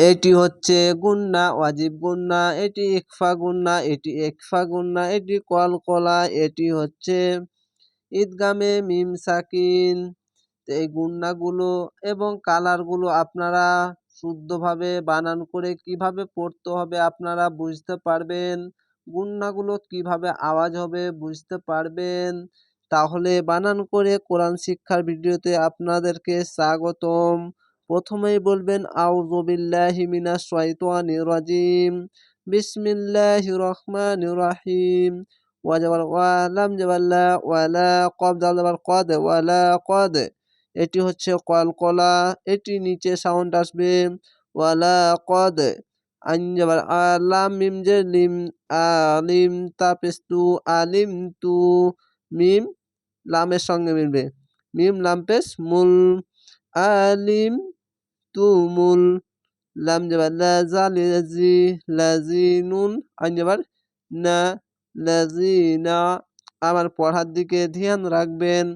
এটি হচ্ছে গুন্না, ওয়াজিব গুন্না, এটি ইকফা গুন্না, এটি একফা গুন্না, এটি কলকলা, এটি হচ্ছে ঈদগামে মিম সাকিন। এই গুন্নাগুলো এবং কালারগুলো আপনারা শুদ্ধভাবে বানান করে কীভাবে পড়তে হবে আপনারা বুঝতে পারবেন। গুন্নাগুলো কীভাবে আওয়াজ হবে বুঝতে পারবেন। তাহলে বানান করে কোরআন শিক্ষার ভিডিওতে আপনাদেরকে স্বাগতম। প্রথমেই বলবেন আউযুবিল্লাহি মিনাশ শাইতানির রাজিম। বিসমিল্লাহির রহমানির রহিম। ওয়া জাবার ওয়া লাম জাবাল্লা ওয়ালা কব জাবার কদ ওয়ালা কদ এটি হচ্ছে কলকলা এটি নিচে সাউন্ড আসবে ওয়ালা কদ। আইন যাবার আলাম মিম যে লিম আলিম তাপেস তু আলিম তু, মিম, লামের সঙ্গে মিলবে। মিম, লাম পেশ মূল আলিম তুমুল লাম যাবার লাজা লাজি লাজি নুন আইন যাবার না লাজি না আমার পড়ার দিকে ধ্যান রাখবেন।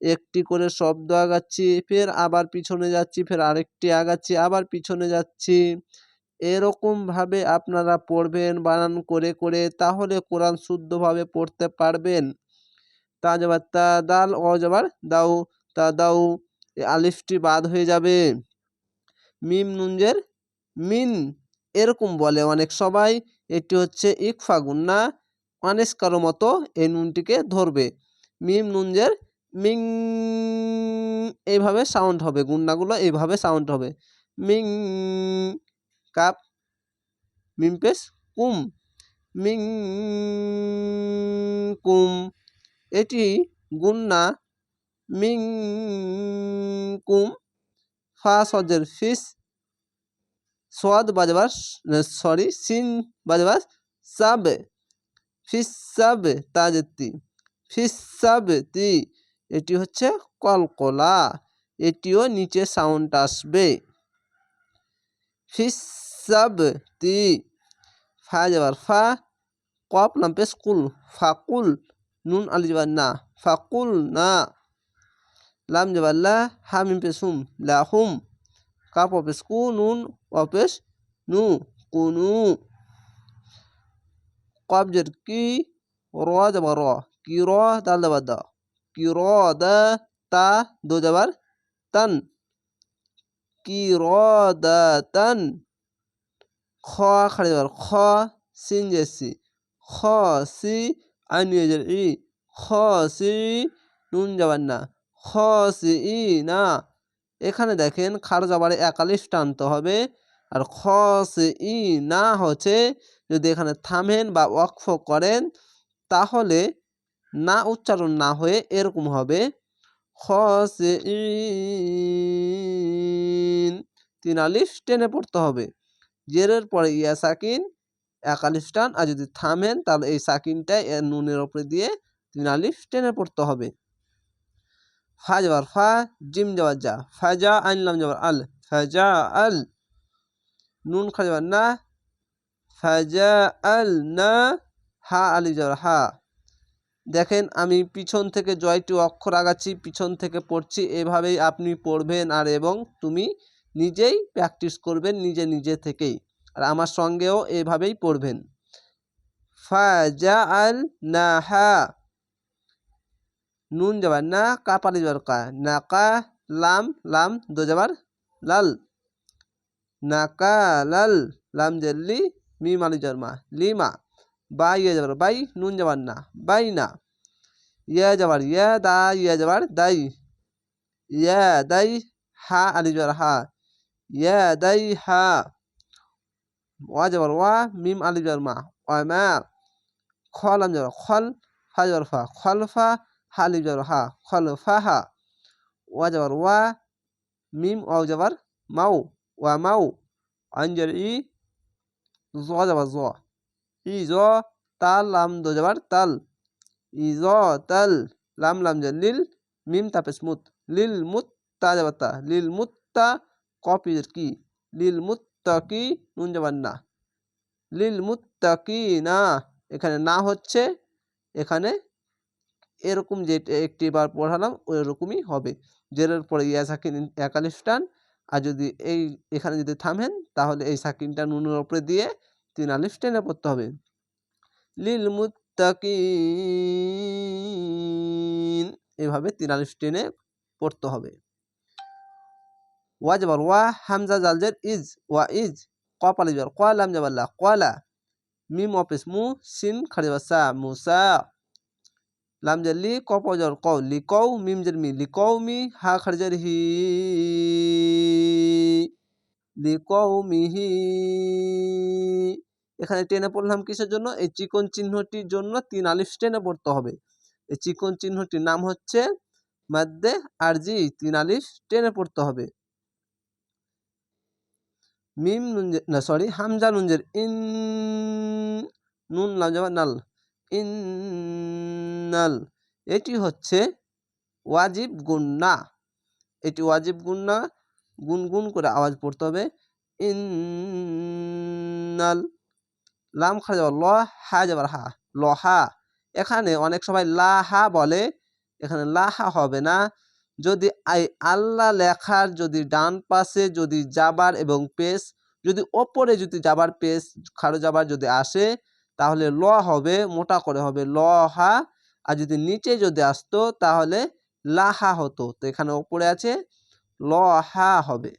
একটি করে শব্দ আগাচ্ছি, ফের আবার পিছনে যাচ্ছি, ফের আরেকটি আগাচ্ছি, আবার পিছনে যাচ্ছি। এরকমভাবে আপনারা পড়বেন, বানান করে করে, তাহলে কোরআন শুদ্ধভাবে পড়তে পারবেন। তা যাবার তা দাল, অ যাবার দাউ, তা দাউ আলিফটি বাদ হয়ে যাবে। মিম নুঞ্জের মিন এরকম বলে। অনেক সবাই এটি হচ্ছে ইক ইকফা গুন্না অনেস্কারো মতো এই নুনটিকে ধরবে। মিম নুঞ্জের মিং এইভাবে সাউন্ড হবে, গুন্নাগুলো এইভাবে সাউন্ড হবে। মিং কাপ, মিম পেশ কুম, মিং কুম। এটি গুন্না, মিং কুম ফা সজের ফিস, সোয়াদ বাজবার সরি সিন বাজবার, সাব, ফিস সাব তাজতি ফিস সাব তি, এটি হচ্ছে কলকলা, এটিও নিচে সাউন্ড আসবে, ফিস সাব তি, ফা যাবার ফা কপ লাম্পেস স্কুল, ফাকুল, নুন আলি যাবার না, ফাকুল না। লাম যাবার লা হা মিম হুম লাহুম কাপ অপেস কু নুন অপেস নু কুনু কবজের কি র যাবার র কি র দাল যাবার দা কি র দা তা দো যাবার তান কি র দা তান খ খাড়ি যাবার খ সিন জেসি খ সি আইন ই খ সি নুন যাবার না খ সি, ই, না। এখানে দেখেন খার যাবারে একালিশ টানতে হবে। আর খ, সে, ই, না হচ্ছে যদি এখানে থামেন বা ওয়াকফ করেন তাহলে না উচ্চারণ না হয়ে এরকম হবে। খ, সে তিন আলিফ টেনে পড়তে হবে। জেরের পরে ইয়া সাকিন এক আলিফ টান। আর যদি থামেন তাহলে এই সাকিনটা নুনের ওপরে দিয়ে তিন আলিফ টেনে পড়তে হবে। ফা যাবার ফা জিম যাবার যা ফাজা আনলাম যাবার আল ফাজা আল নুন খা যাবার না ফাজা আল না হা আলি যাবার হা দেখেন, আমি পিছন থেকে জয়টি অক্ষর আগাচ্ছি, পিছন থেকে পড়ছি, এভাবেই আপনি পড়বেন আর এবং তুমি নিজেই প্র্যাকটিস করবেন নিজে নিজে থেকেই। আর আমার সঙ্গেও এভাবেই পড়বেন। ফাজা আল, না, হা। নুন যাবার না, কা পালি যাবার কা? না কা, লাম লাম, দো যাবার, লাল। নাকা লাল, লাম জেল্লি মি মালি জন্মা লিমা বাই ইয়ে যাবার, বাই, নুন যাবার না, বাই না। ইয়া যাবার, ইয়া, দা, ইয়া যাবার, দাই। ইয়া, দাই, হা, আলি যাবার, হা। ইয়া, দাই, হা। ওয়া যাবার, ওয়া, মিম, আলি যাবার মা, ওয়া মা। খলাম যাবার, খল, ফা যাবার, ফা। খল, ফা হা আলি যাবার হা খল ফা হা ওয়া যাবার ওয়া মিম ওয়া যাবার মাউ ওয়া মাউ আঞ্জার ই জ যাবার জ ই জ তাল লাম দো যাবার তাল ই জ তাল লাম লাম যা লিল মিম তাপে স্মুত লিল মুত তা যাবার তা লিল মুত মুত্তা কপির কি লিল মুত্তা কি নুন যাবার না লিল মুত্তা কি না এখানে না হচ্ছে এখানে এরকম যে একটি বার পড়ালাম ওই রকমই হবে। জেরের পরে ইয়া সাকিন একালিফ টান আর যদি এই, এখানে যদি থামেন, তাহলে এই সাকিনটা নুনের ওপরে দিয়ে তিন আলিফ টেনে পড়তে হবে। লিল মুত্তাকিন, এভাবে তিন আলিফ টেনে পড়তে হবে। ওয়া যাবার ওয়া হামজা জালজের ইজ, ওয়া ইজ, কপালি যাবার কয়া লাম যাবাল্লা কয়লা, মিম অফিস, মু, সিন খাড়ি সা মুসা লাম জার লি কপ যার কও লি কও মিম জার মি লি কও মি হা খাড়ি হি লি কও মিহি এখানে টেনে পড়লাম কিসের জন্য? এই চিকন চিহ্নটির জন্য তিন আলিফ টেনে পড়তে হবে। এই চিকন চিহ্নটির নাম হচ্ছে মাদ্দে আরজি, তিন আলিফ টেনে পড়তে হবে। মিম নুনজের না সরি হামজা নুনজের ইন, নুন লাম যাবা নাল, ইন নাল এটি হচ্ছে ওয়াজিব গুন্না। এটি ওয়াজিব গুন্না, গুনগুন করে আওয়াজ পড়তে হবে। ইন নাল লাম খা যাবার ল হা যাবার হা। লহা এখানে অনেক সবাই লাহা বলে। এখানে লাহা হবে না। যদি আই আল্লাহ লেখার যদি ডান পাশে যদি যাবার এবং পেস যদি ওপরে যদি যাবার পেস খাড়ো যাবার যদি আসে, তাহলে ল হবে, মোটা করে হবে ল হা। আর যদি নিচে যদি আসতো, তাহলে লাহা হতো। তো এখানে ওপরে আছে ল হা হবে।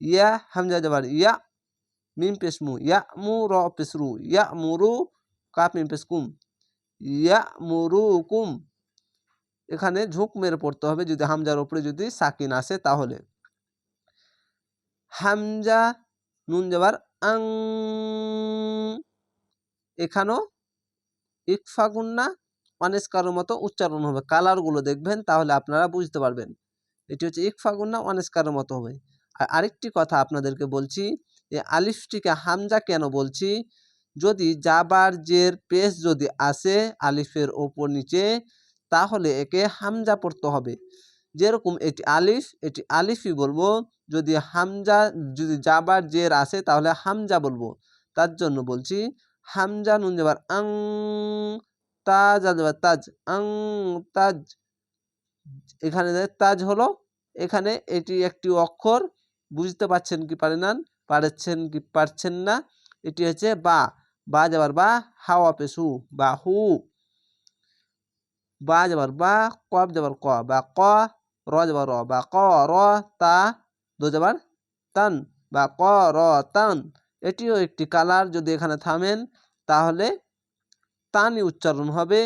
ইয়া হামজা যাবার ইয়া মিম পেস মু ইয়া মু র ইয়া মুরু কাপ মিম পেস কুম ইয়া মুরু কুম। এখানে ঝুঁক মেরে পড়তে হবে, যদি হামজার ওপরে যদি সাকিন আসে তাহলে। হামজা নুন যাবার আং, এখানেও ইকফা গুন্না অনেস্কারের মতো উচ্চারণ হবে। কালারগুলো দেখবেন, তাহলে আপনারা বুঝতে পারবেন। এটি হচ্ছে ইকফা গুন্না অনেস্কারের মতো হবে। আর আরেকটি কথা আপনাদেরকে বলছি এই আলিফটিকে হামজা কেন বলছি? যদি জাবার জের পেস যদি আসে আলিফের ওপর নিচে, তাহলে একে হামজা পড়তে হবে। যেরকম এটি আলিফ, এটি আলিফই বলব। যদি হামজা, যদি জাবার জের আসে, তাহলে হামজা বলব। তার জন্য বলছি, হামজা নুন যাবার আং তাজ যাবার তাজ। আং, তাজ। এখানে তাজ হলো, এখানে এটি একটি অক্ষর, বুঝতে পারছেন কি পারে না, পারছেন কি, পারছেন না, এটি হচ্ছে বা। বা যাবার বা হাওয়া পেশু বা হু। বা যাবার বা কব যাবার ক, বা ক, র যাবার র, বা ক, র, তা, দো যাবার তান, বা ক, র, তান। এটিও একটি কালার যদি এখানে থামেন, তাহলে তানই উচ্চারণ হবে।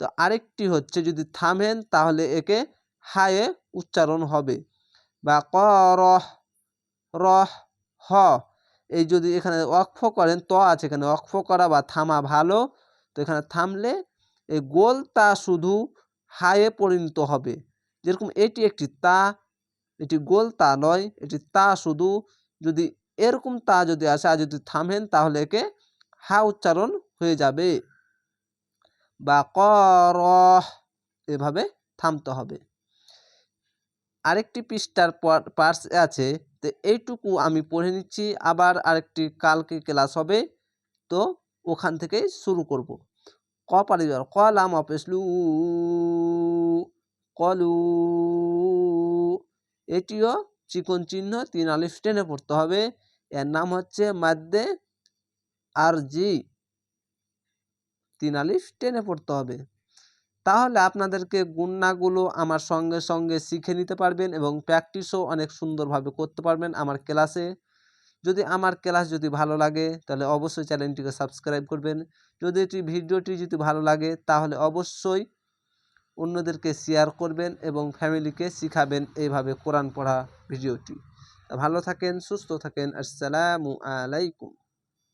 তো আরেকটি হচ্ছে যদি থামেন তাহলে একে হায়ে উচ্চারণ হবে। বা ক রহ রহ হ। এই যদি এখানে অক্ষ করেন, ত আছে এখানে অক্ষ করা বা থামা ভালো। তো এখানে থামলে এই গোল তা শুধু হায়ে পরিণত হবে। যেরকম এটি একটি তা, এটি গোল তা নয়, এটি তা শুধু যদি এরকম তা যদি আসে আর যদি থামেন তাহলে একে হা উচ্চারণ হয়ে যাবে। বা কর এভাবে থামতে হবে। আরেকটি পৃষ্ঠার পার্স আছে, তো এইটুকু আমি পড়ে নিচ্ছি, আবার আরেকটি কালকে ক্লাস হবে, তো ওখান থেকে শুরু করব। ক পারি ক লাম অপেসলু, কলু, এটিও চিকন চিহ্ন, তিন আলিফ টেনে পড়তে হবে। এর নাম হচ্ছে মাদ্দে আর জি তিন আলিফ টেনে পড়তে হবে। তাহলে আপনাদেরকে গুন্নাগুলো আমার সঙ্গে সঙ্গে শিখে নিতে পারবেন এবং প্র্যাকটিসও অনেক সুন্দরভাবে করতে পারবেন আমার ক্লাসে। যদি আমার ক্লাস যদি ভালো লাগে, তাহলে অবশ্যই চ্যানেলটিকে সাবস্ক্রাইব করবেন। যদি এটি ভিডিওটি যদি ভালো লাগে, তাহলে অবশ্যই অন্যদেরকে শেয়ার করবেন এবং ফ্যামিলিকে শিখাবেন এইভাবে কোরআন পড়া ভিডিওটি। ভালো থাকেন, সুস্থ থাকেন, আসসালামু আলাইকুম।